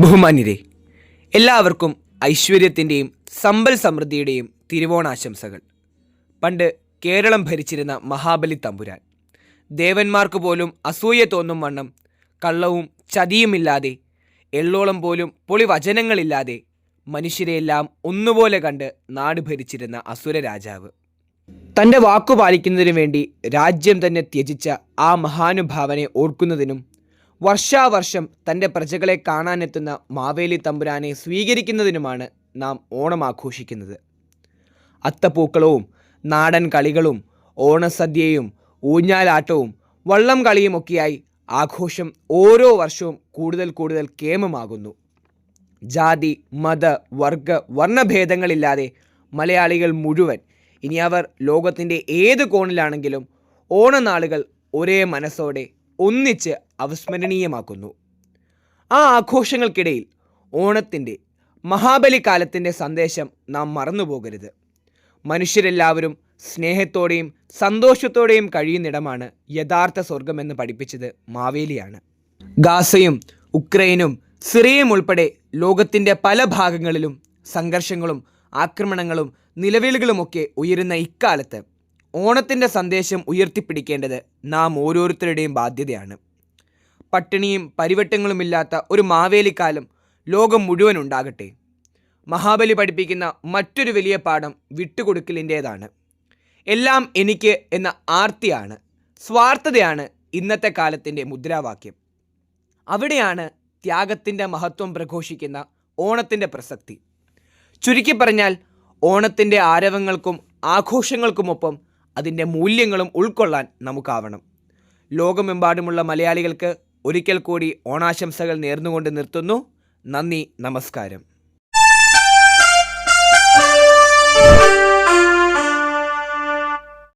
ബഹുമാന്യരെ എല്ലാവർക്കും ഐശ്വര്യത്തിന്റെയും സമ്പൽ സമൃദ്ധിയുടെയും തിരുവോണാശംസകൾ. പണ്ട് കേരളം ഭരിച്ചിരുന്ന മഹാബലി തമ്പുരാൻ ദേവന്മാർക്ക് പോലും അസൂയ തോന്നും വണ്ണം കള്ളവും ചതിയുമില്ലാതെ എള്ളോളം പോലും പൊളിവചനങ്ങളില്ലാതെ മനുഷ്യരെയെല്ലാം ഒന്നുപോലെ കണ്ട് നാട് ഭരിച്ചിരുന്ന അസുര രാജാവ്. തന്റെ വാക്കു പാലിക്കുന്നതിനു വേണ്ടി രാജ്യം തന്നെ ത്യജിച്ച ആ മഹാനുഭാവനെ ഓർക്കുന്നതിനും വർഷാവർഷം തന്റെ പ്രജകളെ കാണാനെത്തുന്ന മാവേലി തമ്പുരാനെ സ്വീകരിക്കുന്നതിനുമാണ് നാം ഓണം ആഘോഷിക്കുന്നത്. അത്തപ്പൂക്കളവും നാടൻ കളികളും ഓണസദ്യയും ഊഞ്ഞാലാട്ടവും വള്ളം കളിയുമൊക്കെയായി ആഘോഷം ഓരോ വർഷവും കൂടുതൽ കൂടുതൽ കേമമാകുന്നു. ജാതി മത വർഗ വർണഭേദങ്ങളില്ലാതെ മലയാളികൾ മുഴുവൻ ഇനി അവർ ലോകത്തിന്റെ ഏത് കോണിലാണെങ്കിലും ഓണനാളുകൾ ഒരേ മനസ്സോടെ ഒന്നിച്ച് അവസ്മരണീയമാക്കുന്നു. ആ ആഘോഷങ്ങൾക്കിടയിൽ ഓണത്തിന്റെ മഹാബലി കാലത്തിന്റെ സന്ദേശം നാം മറന്നുപോകരുത്. മനുഷ്യരെല്ലാവരും സ്നേഹത്തോടെയും സന്തോഷത്തോടെയും കഴിയുന്നിടമാണ് യഥാർത്ഥ സ്വർഗമെന്ന് പഠിപ്പിച്ചത് മാവേലിയാണ്. ഗാസയും ഉക്രൈനും സിറിയയും ഉൾപ്പെടെ ലോകത്തിന്റെ പല ഭാഗങ്ങളിലും സംഘർഷങ്ങളും ആക്രമണങ്ങളും നിലവിളികളുമൊക്കെ ഉയരുന്ന ഇക്കാലത്ത് ഓണത്തിന്റെ സന്ദേശം ഉയർത്തിപ്പിടിക്കേണ്ടത് നാം ഓരോരുത്തരുടെയും ബാധ്യതയാണ്. പട്ടിണിയും പരിവട്ടങ്ങളുമില്ലാത്ത ഒരു മാവേലിക്കാലം ലോകം മുഴുവൻ ഉണ്ടാകട്ടെ. മഹാബലി പഠിപ്പിക്കുന്ന മറ്റൊരു വലിയ പാഠം വിട്ടുകൊടുക്കലിന്റേതാണ് എല്ലാം എനിക്ക് എന്ന ആർത്തിയാണ് സ്വാർത്ഥതയാണ് ഇന്നത്തെ കാലത്തിന്റെ മുദ്രാവാക്യം. അവിടെയാണ് ത്യാഗത്തിന്റെ മഹത്വം പ്രഘോഷിക്കുന്ന ഓണത്തിന്റെ പ്രസക്തി. ചുരുക്കി പറഞ്ഞാൽ ഓണത്തിന്റെ ആരവങ്ങൾക്കും ആഘോഷങ്ങൾക്കുമൊപ്പം അതിന്റെ മൂല്യങ്ങളും ഉൾക്കൊള്ളാൻ നമുക്കാവണം. ലോകമെമ്പാടുമുള്ള മലയാളികൾക്ക് ഒരിക്കൽ കൂടി ഓണാശംസകൾ നേർന്നുകൊണ്ട് നിർത്തുന്നു. നന്ദി നമസ്കാരം.